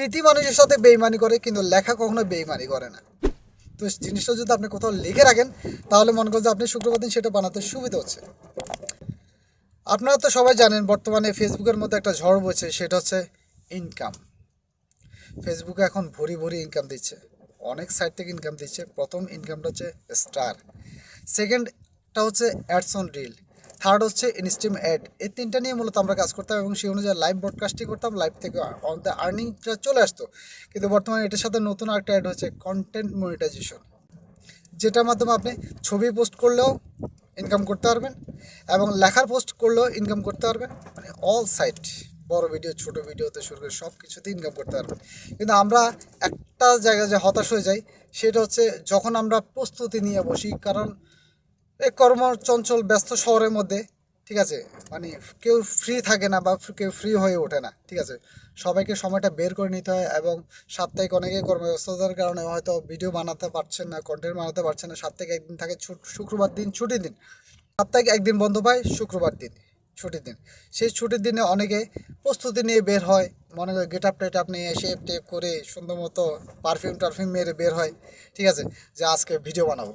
স্মৃতি মানুষের সাথে বেইমানি করে, কিন্তু লেখা কখনো বেইমানি করে না। তো জিনিসটা যদি আপনি কোথাও লিখে রাখেন, তাহলে মনে করেন যে আপনি শুক্রবার দিন সেটা বানাতে সুবিধা হচ্ছে। আপনারা তো সবাই জানেন, বর্তমানে ফেসবুকের মধ্যে একটা ঝড় বইছে, সেটা হচ্ছে ইনকাম ফেসবুকে এখন ভরি ভরি ইনকাম দিচ্ছে। অনেক সাইট থেকে ইনকাম দিচ্ছে। প্রথম ইনকামটা হচ্ছে স্টার সেকেন্ডটা হচ্ছে অ্যাডস অন রিল থার্ড হচ্ছে ইনস্টিম অ্যাড এই তিনটা নিয়ে মূলত আমরা কাজ করতাম এবং সেই অনুযায়ী লাইভ ব্রডকাস্টিং করতাম লাইভ থেকে অন দ্য আর্নিংটা চলে আসতো। কিন্তু বর্তমানে এটার সাথে নতুন একটা অ্যাড হচ্ছে কন্টেন্ট মনিটাইজেশন যেটার মাধ্যমে আপনি ছবি পোস্ট করলেও ইনকাম করতে পারবেন এবং লেখার পোস্ট করলেও ইনকাম করতে পারবেন। মানে অল সাইট বড় ভিডিও ছোট ভিডিওতে শুরু করে সব কিছুতে ইনকাম করতে পারবেন। কিন্তু আমরা একটা জায়গায় যে হতাশ হয়ে যাই, সেটা হচ্ছে যখন আমরা প্রস্তুতি নিয়ে বসি, কারণ এই কর্মচঞ্চল ব্যস্ত শহরের মধ্যে, ঠিক আছে? মানে কেউ ফ্রি থাকে না বা কেউ ফ্রি হয়ে ওঠে না, ঠিক আছে? সবাইকে সময়টা বের করে নিতে হয় এবং সাপ্তাহিক অনেকে কর্মব্যস্ততার কারণে হয়তো ভিডিও বানাতে পারছেন না কন্টেন্ট বানাতে পারছেন না, সাপ্তাহিক একদিন থাকে শুক্রবার দিন ছুটির দিন। সাপ্তাহিক একদিন বন্ধ পায়, শুক্রবার দিন ছুটির দিন। সেই ছুটির দিনে অনেকে প্রস্তুতি নিয়ে বের হয়, মনে করে গেট আপ টেট আপ নিয়ে শেপ টেপ করে সুন্দর মতো পারফিউম টারফিউম মেরে বের হয়, ঠিক আছে? যে আজকে ভিডিও বানাবো।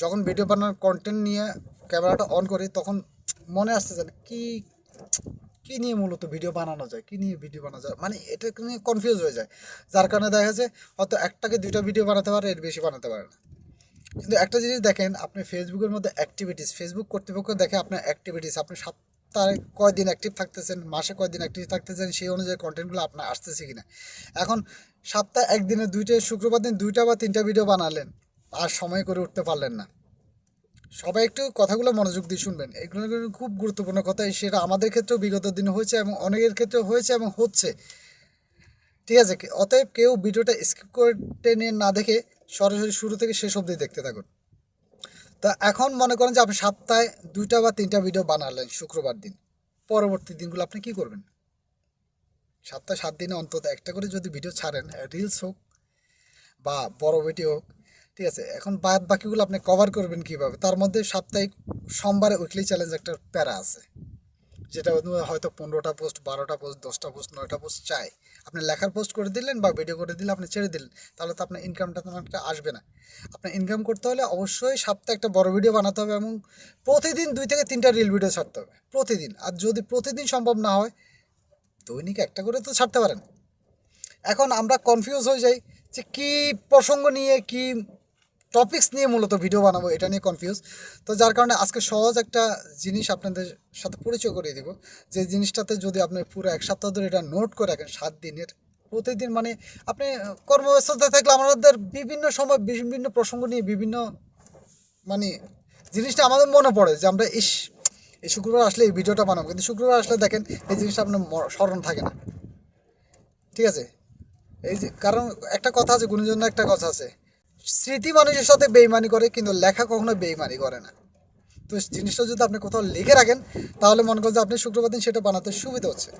যখন ভিডিও বানানোর কন্টেন্ট নিয়ে ক্যামেরাটা অন করি, তখন মনে আসতে জানে কি কি নিয়ে মূলত ভিডিও বানানো যায়, কি নিয়ে ভিডিও বানানো যায়? মানে এটা নিয়ে কনফিউজ হয়ে যায়। যার কারণে দেখা যাচ্ছে, হয়তো একটাকে দুইটা ভিডিও বানাতে পারে, এর বেশি বানাতে পারে না। কিন্তু একটা জিনিস দেখেন, আপনি ফেসবুকের মধ্যে অ্যাক্টিভিটিস ফেসবুক কর্তৃপক্ষ দেখে আপনার অ্যাক্টিভিটিস আপনি সপ্তাহে কয়দিন অ্যাক্টিভ থাকতেছেন, মাসে কয়দিন অ্যাক্টিভ থাকতেছেন, সেই অনুযায়ী কন্টেন্টগুলো আপনার আসতেছে কিনা? এখন সপ্তাহে একদিনে দুইটা, শুক্রবার দিন দুইটা বা তিনটা ভিডিও বানালেন আর সময় করে উঠতে পারলেন না। সবাই একটু কথাগুলো মনোযোগ দিয়ে শুনবেন। এগুলো খুব গুরুত্বপূর্ণ কথা সেটা আমাদের ক্ষেত্রেও বিগত দিনে হয়েছে এবং অনেকের ক্ষেত্রেও হয়েছে এবং হচ্ছে। ঠিক আছে, অতএব কেউ ভিডিওটা স্কিপ করে টেনে না দেখে সরাসরি শুরু থেকে শেষ অবধি দেখতে থাকুন। তা এখন মনে করেন যে আপনি সপ্তাহে দুইটা বা তিনটা ভিডিও বানালেন শুক্রবার দিন। পরবর্তী দিনগুলো আপনি কি করবেন? সপ্তাহে সাত দিনে অন্তত একটা করে যদি ভিডিও ছাড়েন, রিলস হোক বা বড় ভিডিও হোক ঠিক আছে, এখন বাদ বাকিগুলো আপনি কভার করবেন কীভাবে? তার মধ্যে সাপ্তাহিক সোমবারে উইকলি চ্যালেঞ্জ একটা প্যারা আছে, যেটা হয়তো পনেরোটা পোস্ট বারোটা পোস্ট দশটা পোস্ট নয়টা পোস্ট চাই। আপনি লেখার পোস্ট করে দিলেন বা ভিডিও করে দিলে আপনি ছেড়ে দিলেন, তাহলে তো আপনার ইনকামটা তেমন একটা আসবে না। আপনার ইনকাম করতে হলে অবশ্যই সপ্তাহে একটা বড় ভিডিও বানাতে হবে এবং প্রতিদিন দুই থেকে তিনটা রিল ভিডিও ছাড়তে হবে, প্রতিদিন। আর যদি প্রতিদিন সম্ভব না হয়, দৈনিক একটা করে তো ছাড়তে পারেন। এখন আমরা কনফিউজ হয়ে যাই যে কী প্রসঙ্গ নিয়ে, কি টপিকস নিয়ে মূলত ভিডিও বানাবো, এটা নিয়ে কনফিউজ তো যার কারণে আজকে সহজ একটা জিনিস আপনাদের সাথে পরিচয় করিয়ে দিব। যে জিনিসটাতে যদি আপনি পুরো এক সপ্তাহ ধরে এটা নোট করে রাখেন, সাত দিনের, প্রতিদিন মানে আপনি কর্মব্যস্ততা থাকলে আমাদের বিভিন্ন সময় বিভিন্ন প্রসঙ্গ নিয়ে বিভিন্ন মানে জিনিসটা আমাদের মনে পড়ে যে আমরা, ইস, এই শুক্রবার আসলে এই ভিডিওটা বানাবো। কিন্তু শুক্রবার আসলে দেখেন, এই জিনিসটা আপনার স্মরণ থাকে না। ঠিক আছে? এই যে, কারণ একটা কথা আছে গুণজন একটা কথা আছে। স্মৃতি মানুষের সাথে বেইমানি করে, কিন্তু লেখা কখনো বেইমানি করে না। তো জিনিসটা যদি আপনি কোথাও লিখে রাখেন, তাহলে মনে করেন যে আপনি শুক্রবার দিন সেটা বানাতে সুবিধা হচ্ছে।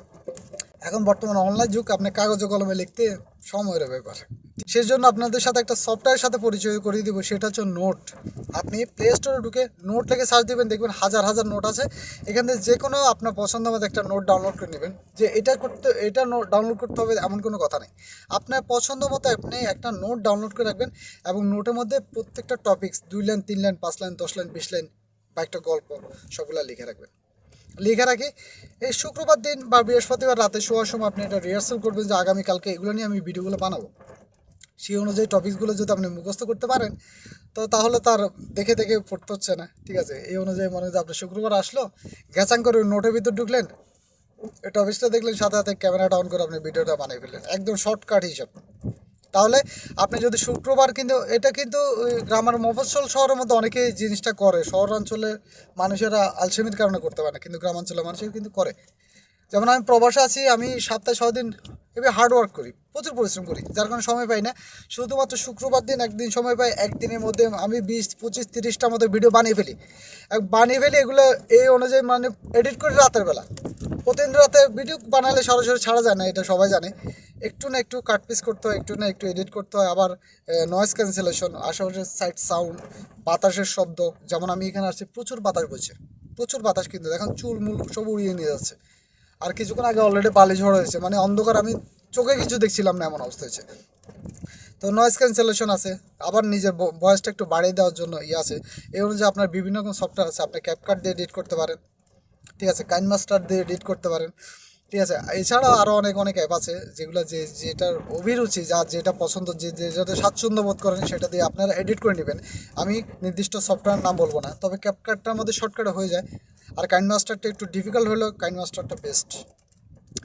এখন বর্তমানে অনলাইন যুগ, আপনি কাগজে কলমে লিখতে সময়ের ব্যাপার। সেই জন্য আপনাদের সাথে একটা সফটওয়্যারের সাথে পরিচয় করিয়ে দিব, সেটা হচ্ছে নোট আপনি প্লে স্টোরে ঢুকে নোট লিখে সার্চ দিবেন, দেখবেন হাজার হাজার নোট আছে। এখান থেকে যে কোনো আপনার পছন্দ মতো একটা নোট ডাউনলোড করে নেবেন। যে এটা করতে, এটা নোট ডাউনলোড করতে হবে এমন কোনো কথা নেই। আপনার পছন্দ মতো আপনি একটা নোট ডাউনলোড করে রাখবেন এবং নোটের মধ্যে প্রত্যেকটা টপিক্স দুই লাইন, তিন লাইন, পাঁচ লাইন, দশ লাইন, বিশ লাইন বা একটা গল্প, সবগুলো লিখে রাখবেন। লিখে রাখি, এই শুক্রবার দিন বা বৃহস্পতিবার রাতে শোয়ার সময় আপনি এটা রিহার্সাল করবেন যে আগামীকালকে এগুলো নিয়ে আমি ভিডিওগুলো বানাবো। সেই অনুযায়ী টপিকসগুলো যদি আপনি মুখস্থ করতে পারেন, তো তাহলে তার দেখে দেখে পড়তে হচ্ছে না, ঠিক আছে? এই অনুযায়ী মনে হয় যে আপনার শুক্রবার আসলো গ্যাচাং করে নোটের ভিতর ঢুকলেন টপিকসটা দেখলেন, সাথে সাথে ক্যামেরাটা অন করে আপনি ভিডিওটা বানিয়ে ফেললেন, একদম শর্টকাট হিসাব। তাহলে আপনি যদি শুক্রবার কিন্তু, এটা কিন্তু গ্রামের মফস্বল শহরের মধ্যে অনেকেই জিনিসটা করে শহরাঞ্চলে মানুষেরা আলসেমির কারণে করতে পারে না, কিন্তু গ্রামাঞ্চলের মানুষের কিন্তু করে। যেমন আমি প্রবাসে আছি, আমি সপ্তাহে ছয় দিন এভাবে হার্ড ওয়ার্ক করি, প্রচুর পরিশ্রম করি, যার কারণে সময় পাই না। শুধুমাত্র শুক্রবার দিন একদিন সময় পাই, একদিনের মধ্যে আমি বিশ, পঁচিশ, তিরিশটার মধ্যে ভিডিও বানিয়ে ফেলি। বানিয়ে ফেলি এগুলো এই অনুযায়ী মানে এডিট করি রাতের বেলা। প্রতিদিন রাতে ভিডিও বানালে সরাসরি ছাড়া যায় না, এটা সবাই জানে। একটু না একটু কাট পিস করতে হয়, একটু না একটু এডিট করতে হয়, আবার নয়েজ ক্যান্সেলেশন আশেপাশের সাইড সাউন্ড বাতাসের শব্দ, যেমন আমি এখানে আসছি, প্রচুর বাতাস বইছে, প্রচুর বাতাস কিন্তু, দেখুন চুল মুল সব উড়িয়ে নিয়ে যাচ্ছে। আর কিছুক্ষণ আগে অলরেডি বালি ঝড় হয়েছে। মানে অন্ধকার আমি চোখে কিছু দেখছিলাম না, এমন অবস্থা হয়েছে। তো নয়েজ ক্যান্সেলেশন আছে। আবার নিজের বয়সটা একটু বাড়িয়ে দেওয়ার জন্য ইয়ে আছে। এই অনুযায়ী আপনার বিভিন্ন রকম সফটওয়্যার আছে। আপনি ক্যাপকাট দিয়ে এডিট করতে পারেন। ঠিক আছে কাইন মাস্টার দিয়ে এডিট করতে পারেন। ঠিক আছে, এছাড়াও আরও অনেক অনেক অ্যাপ আছে যেগুলো যে, যেটার অভিরুচি যা, যেটা পছন্দ, যে, যে- যেটাতে স্বাচ্ছন্দ্য বোধ করেন সেটা দিয়ে আপনারা এডিট করে নেবেন। আমি নির্দিষ্ট সফটওয়্যার নাম বলব না, তবে ক্যাপকাটটার মধ্যে শর্টকাটে হয়ে যায়। আর কাইন মাস্টারটা একটু ডিফিকাল্ট হলেও কাইন মাস্টারটা বেস্ট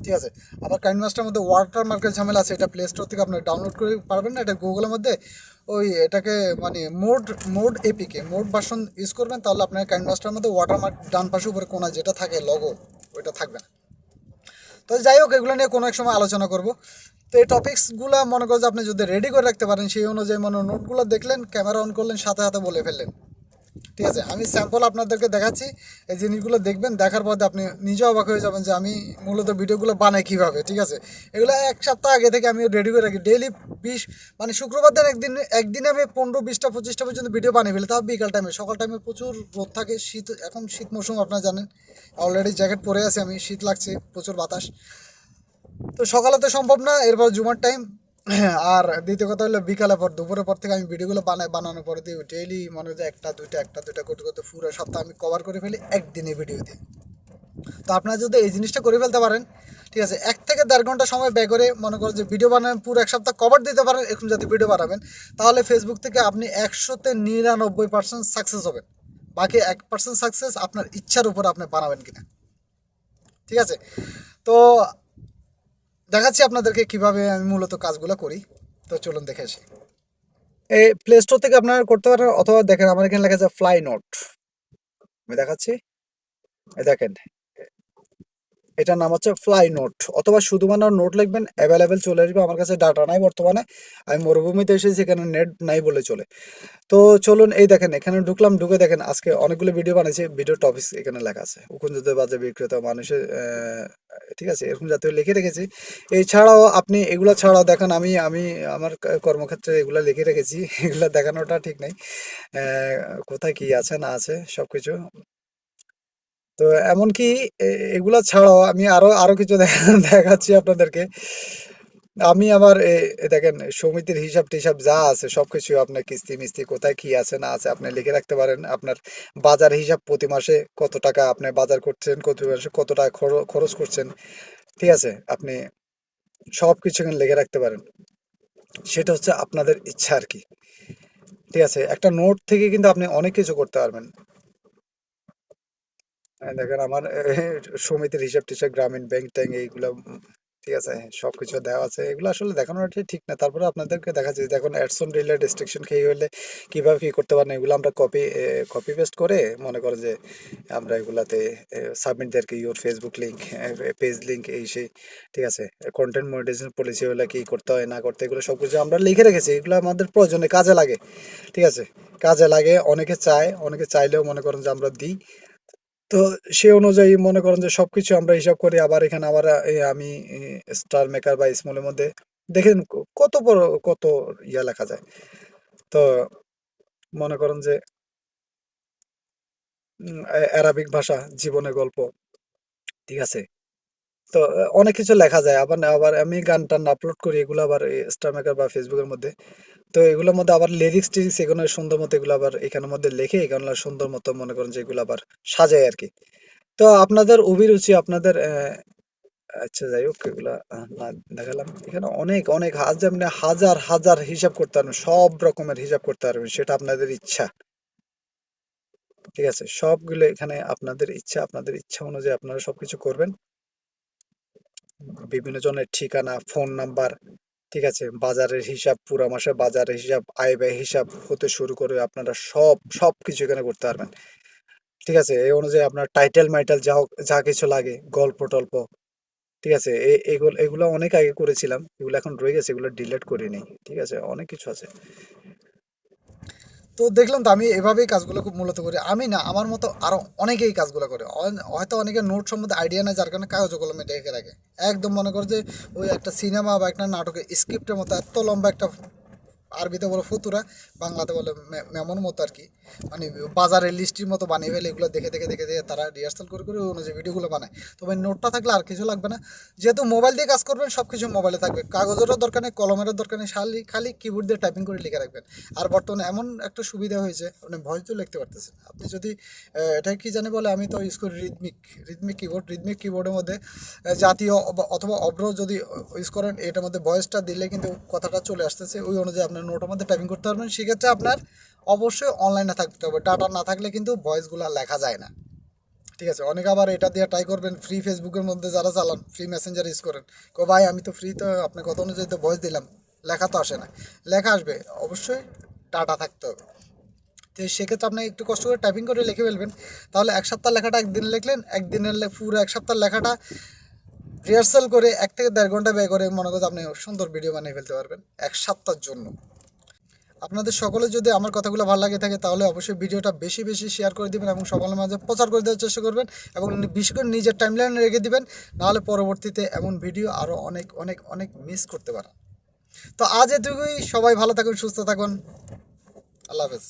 ঠিক আছে, আবার কাইন মাস্টার মধ্যে ওয়াটার মার্কের ঝামেলা আছে, এটা প্লে স্টোর থেকে আপনি ডাউনলোড করে পারবেন না, এটা গুগলের মধ্যে ওই এটাকে মানে mod mod APK mod version use করবেন, তাহলে আপনার কাইন মাস্টারের মধ্যে ওয়াটার মার্ক ডান পাশে উপরে কোনা যেটা থাকে লগো ওইটা থাকবে না। তো যাই হোক, এগুলো নিয়ে কোনো এক সময় আলোচনা করব। তো এই টপিক্সগুলো মনে করো যে আপনি যদি রেডি করে রাখতে পারেন, সেই অনুযায়ী মনে নোটগুলো দেখলেন ক্যামেরা অন করলেন, সাথে সাথে বলে ফেললেন। ঠিক আছে, আমি স্যাম্পল আপনাদেরকে দেখাচ্ছি, এই জিনিসগুলো দেখবেন, দেখার পরে আপনি নিজে অবাক হয়ে যাবেন যে আমি মূলত ভিডিওগুলো বানাই কীভাবে, ঠিক আছে? এগুলো এক সপ্তাহ আগে থেকে আমি রেডি করে রাখি ডেইলি বিশ মানে শুক্রবার দিন একদিন, একদিনে আমি পনেরো বিশটা, পঁচিশটা পর্যন্ত ভিডিও বানিয়ে ফেলি, তাও বিকাল টাইমে সকাল টাইমে প্রচুর রোদ থাকে, শীত, এখন শীত মৌসুম, আপনারা জানেন। অলরেডি জ্যাকেট পরে আছি আমি, শীত লাগছে, প্রচুর বাতাস। তো সকালে তো সম্ভব না, এরপর জুমার টাইম আর দ্বিতীয় কথা হলো বিকালের পর, দুপুরের পর থেকে আমি ভিডিওগুলো বানাই, বানানোর পরে দিয়ে ডেইলি মনে হয় একটা, দুইটা একটা, দুইটা করতে করতে পুরো সপ্তাহ আমি কভার করে ফেলি একদিনে ভিডিও দিয়ে। তো আপনারা যদি এই জিনিসটা করে ফেলতে পারেন, ঠিক আছে, এক থেকে দেড় ঘণ্টা সময় ব্যয় করে মনে করো যে ভিডিও বানাবেন পুরো এক সপ্তাহ কভার দিতে পারেন, এরকম যদি ভিডিও বানাবেন, তাহলে ফেসবুক থেকে আপনি একশোতে নিরানব্বই পার্সেন্ট সাকসেস হবেন। বাকি এক পার্সেন্ট সাকসেস আপনার ইচ্ছার উপর আপনি বানাবেন কিনা। ঠিক আছে? তো দেখাচ্ছি আপনাদেরকে কীভাবে আমি মূলত কাজগুলো করি। তো চলুন দেখে আসি। এই প্লে স্টোর থেকে আপনারা করতে পারেন অথবা দেখেন আমার এখানে লেখা আছে ফ্লাই নোট আমি দেখাচ্ছি। দেখেন এটার নাম হচ্ছে ফ্লাই নোট অথবা শুধুমাত্র নোট লিখবেন অ্যাভেলেবেল চলে আসবে আমার কাছে ডাটা নাই বর্তমানে, আমি মরুভূমিতে এসেছি এখানে নেট নাই বলে চলে। তো চলুন, এই দেখেন, এখানে ঢুকলাম, ঢুকে দেখেন, আজকে অনেকগুলো ভিডিও বানিয়েছি ভিডিও টপিক এখানে লেখা আছে। উকুঞ্জতে বাজে বিক্রেতা, মানুষের ঠিক আছে, এরকম জাতীয় লিখে রেখেছি। এছাড়াও আপনি এগুলো ছাড়াও দেখেন, আমি আমি আমার কর্মক্ষেত্রে এগুলো লিখে রেখেছি, এগুলো দেখানোটা ঠিক নেই। কোথায় কি আছে, না আছে, সবকিছু। তো এমনকি এগুলা ছাড়াও আমি আরও আরও কিছু দেখা- দেখাচ্ছি আপনাদেরকে। আমি আমার দেখেন, সমিতির হিসাব টিসাব যা আছে, সবকিছু আপনার কিস্তি মিস্তি কোথায় কি আছে, না আছে, আপনি লিখে রাখতে পারেন। আপনার বাজার হিসাব প্রতি মাসে কত টাকা আপনি বাজার করছেন, কত মাসে কত টাকা খর- খরচ করছেন, ঠিক আছে? আপনি সব কিছু এখানে লিখে রাখতে পারেন। সেটা হচ্ছে আপনাদের ইচ্ছা আর কি। ঠিক আছে? একটা নোট থেকে কিন্তু আপনি অনেক কিছু করতে পারবেন। দেখেন আমার সমিতির হিসাব টিসাব, গ্রামীণ ব্যাংক ট্যাঙ্ক এইগুলো ঠিক আছে, সবকিছু দেওয়া আছে। এগুলো আসলে দেখানোটা ঠিক না, তারপরে আপনাদেরকে দেখাচ্ছি দেখুন অ্যাডসন রিলেট রেস্ট্রিকশন খেয়ে হলে কীভাবে কী করতে পারেন, এগুলো আমরা কপি কপি পেস্ট করে মনে করো যে আমরা এগুলাতে সাবমিট দেয় আর কি, your Facebook link page link এই সেই, ঠিক আছে, কন্টেন্ট মনিটাইজেশন পলিসি হলে কি করতে হয়, না করতে এগুলো সব কিছু আমরা লিখে রেখেছি, এগুলো আমাদের প্রয়োজনে কাজে লাগে, ঠিক আছে, কাজে লাগে, অনেকে চায়, অনেকে চাইলেও মনে করেন যে আমরা দিই তো সে অনুযায়ী মনে করেন যে সবকিছু আমরা হিসাব করি, আবার এখানে আবার আমি স্টার মেকার বা স্মলের মধ্যে দেখেন কত বড়, কত ইয়া লেখা যায়। তো মনে করেন যে অ্যারাবিক ভাষা জীবনের গল্প, ঠিক আছে? তো অনেক কিছু লেখা যায়, আবার আবার আমি গান টান আপলোড করি, এগুলো আবার স্টার মেকার বা ফেসবুকের মধ্যে। তো এগুলোর মধ্যে আবার লিরিক্স টিরিক্স এগুলো সুন্দর মতো এগুলো আবার এখানের মধ্যে লেখে এগুলো সুন্দর মতো মনে করেন যে এগুলো আবার সাজায় আর কি। তো আপনাদের অভিরুচি, আপনাদের আচ্ছা যাই হোক, এগুলা দেখালাম। এখানে অনেক অনেক হাজার মানে হাজার হাজার হিসাব করতে পারবেন, সব রকমের হিসাব করতে পারবেন, সেটা আপনাদের ইচ্ছা। ঠিক আছে, সবগুলো এখানে আপনাদের ইচ্ছা আপনাদের ইচ্ছা অনুযায়ী আপনারা সবকিছু করবেন। বিভিন্ন জনের ঠিকানা, ফোন নাম্বার ঠিক আছে, বাজারের হিসাব, পুরা মাসে বাজারের হিসাব, আয় ব্যয় হিসাব হতে শুরু করে আপনারা সব সব কিছু এখানে করতে পারবেন। ঠিক আছে, এই অনুযায়ী আপনার টাইটেল মাইটেল যা যা কিছু লাগে, গল্প টল্প, ঠিক আছে এগুলো এগুলো অনেক আগে করেছিলাম, এগুলো এখন রয়ে গেছে, এগুলো ডিলিট করিনি ঠিক আছে, অনেক কিছু আছে। তো দেখলাম তো আমি এভাবেই কাজগুলো খুব মূলত করি। আমি না, আমার মতো আরও অনেকেই কাজগুলো করে। হয়তো অনেকে নোট সম্বন্ধে আইডিয়া নেয় যার কারণে কাগজ কলমে ডেকে রাখে। একদম মনে করে যে ওই একটা সিনেমা বা একটা নাটকের স্ক্রিপ্টের মতো এত লম্বা একটা আরবিতে বলে ফতুরা, বাংলাতে বলে মে- মেমোর মতো আর কি। মানে বাজারের লিস্টির মতো বানিয়ে ফেলে এগুলো দেখে দেখে দেখে দেখে তারা রিহার্সাল করে করে অনুযায়ী ভিডিওগুলো বানায়। তবে নোটটা থাকলে আর কিছু লাগবে না। যেহেতু মোবাইল দিয়ে কাজ করবেন সব কিছু মোবাইলে থাকবে। কাগজেরও দরকার নেই, কলমেরও দরকার নেই, খালি খালি কিবোর্ড দিয়ে টাইপিং করে লিখে রাখবেন। আর বর্তমানে এমন একটা সুবিধা হয়েছে আপনি ভয়েস তো লিখতে পারতেছেন আপনি যদি এটা কি জানি বলে, আমি তো ইউজ করি রিদমিক রিদমিক কিবোর্ড রিদমিক কিবোর্ডের মধ্যে জাতীয় অথবা অব্র যদি ইউজ করেন, এটার মধ্যে ভয়েসটা দিলে কিন্তু কথাটা চলে আসতেছে। ওই অনুযায়ী আপনার নোটের মধ্যে টাইপিং করতে পারবেন। সেক্ষেত্রে আপনার অবশ্যই অনলাইনে থাকতে হবে। ডাটা না থাকলে কিন্তু ভয়েসগুলো লেখা যায় না। ঠিক আছে? অনেকে আবার এটা দিয়ে ট্রাই করবেন ফ্রি ফেসবুকের মধ্যে যারা চালান ফ্রি মেসেঞ্জার ইউজ করেন, কো ভাই, আমি তো ফ্রি তো, আপনার কত অনুযায়ী তো ভয়েস দিলাম। লেখা তো আসে না। লেখা আসবে, অবশ্যই ডাটা থাকতে হবে। তো সেক্ষেত্রে আপনি একটু কষ্ট করে টাইপিং করে লিখে ফেলবেন। তাহলে এক সপ্তাহ লেখাটা একদিন লিখলেন একদিনের পুরো এক সপ্তাহ লেখাটা রিহার্সাল করে এক থেকে দেড় ঘণ্টা ব্যয় করে মনে করতে আপনি সুন্দর ভিডিও বানিয়ে ফেলতে পারবেন, এক সপ্তাহের জন্য। আপনাদের সকলে যদি আমার কথাগুলো ভালো লাগে থাকে, তাহলে অবশ্যই ভিডিওটা বেশি বেশি শেয়ার করে দেবেন এবং সকলের মাঝে প্রচার করে দেওয়ার চেষ্টা করবেন এবং বিশেষ করে নিজের টাইমলাইনে রেখে দিবেন, নাহলে পরবর্তীতে এমন ভিডিও আরও অনেক অনেক অনেক মিস করতে পারেন। তো আজ এটুকুই, সবাই ভালো থাকুন, সুস্থ থাকুন। আল্লাহ হাফেজ।